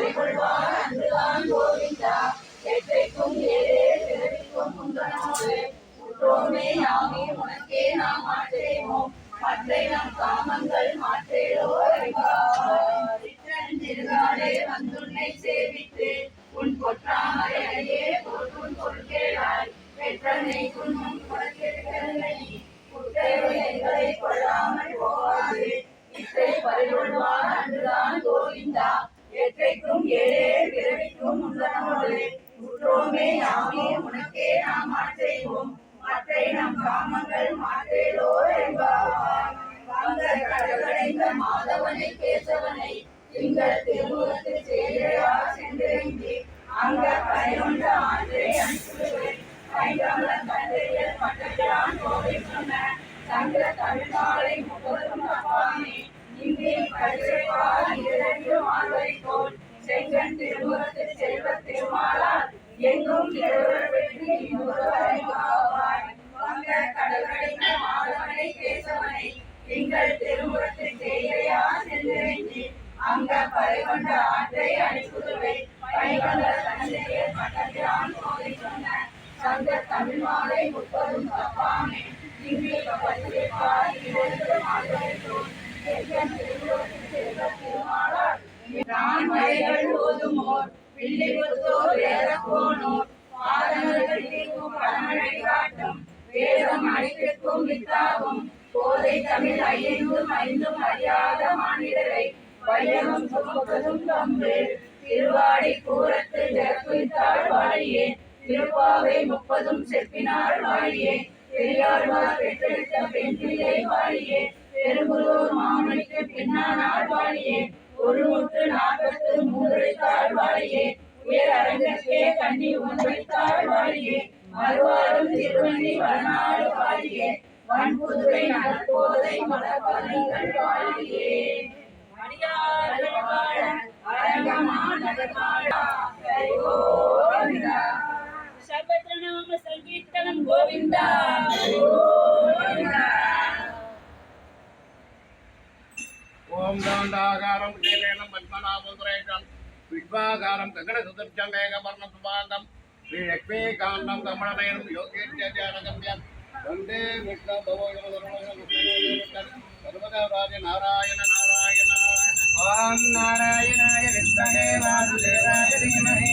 பறிகொள்வார் அன்றுதான் கோவிந்தா எற்றைக்கும் ஏழே பிறவிக்கும் உந்தனோடு உற்றோமே யாமே உனக்கே நாம் மாற்றேவோம் மற்றை நம் காமங்கள் மாற்றேலோ வந்துன்னை சேவித்து உன் பொற்றாமரை அடியே பொருட்கேளாய் பெற்றனை துன்பம் கொடுத்திருக்கவில்லை குற்றவை எங்களை கொள்ளாமல் இத்தை எற்றைக்கும் ஏழே பிறவிக்கும் உந்தனோடு உற்றோமே யாமே உனக்கே நாம் மாற்றேவோம் மற்றை நம் காமங்கள் மாற்றேலோ என்பார். வந்த கடலடைந்த மாதவனை கேசவனை திங்கள் திருமுகத்தில் திங்கள் திருமுகத்தில் சேரையா சென்றிறங்கி அங்க பறைகொண்ட ஆற்றை அனுப்புதுவை பைகொண்ட தந்தையர் பட்டத்திரான் கோவை சொன்ன சங்க தமிழ் மாலை முப்பதும் தப்பாமே இங்கே மாதவை செல்வ நான் மலைகள் போதுமோர் பிள்ளை கொத்தோர் பாதங்கள் தீர்க்கும் பழமழை காட்டும் வேதம் அனைத்திற்கும் வித்தாகும். போதை தமிழ் ஐந்தும் ஐந்தும் அறியாத மாநிலரை வையகம் சுமப்பதும் தம்பு திருவாடி கூரத்து வாழியே திருப்பாவை முப்பதும் செப்பினாள் வாழியே. பெரியாழ்வார் பெற்றெடுத்த பெண் பிள்ளை வாழியே மாமணிக்கு வாழியே. பேரரங்கத்தே கண்ணி உன்னைத்தாள் கோவிந்தா சர்வத்திர நாம சங்கீர்த்தனம் கோவிந்தா. ஓம் தாண்டாகாரம் பத்மநாபதுரேஷம் పద్మనాభం గగన విశ్వాకారం గగనసుదర్శం మేఘవర్ణం శ్రీ లక్ష్మీకాంతం కమలనయనం యోగేత్యాగమ్యం వందే విష్ణు సర్వదేవరాజ నారాయణ నారాయణ. ఓం నారాయణాయ విద్మహే వాసుదేవాయ ధీమహే.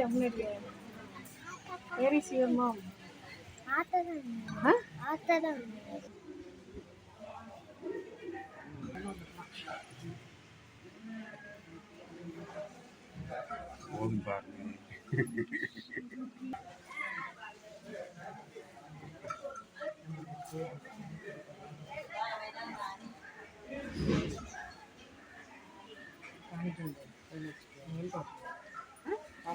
auntie Amnadi. Where is your mom? Huh? One back. Thank you. Yeah,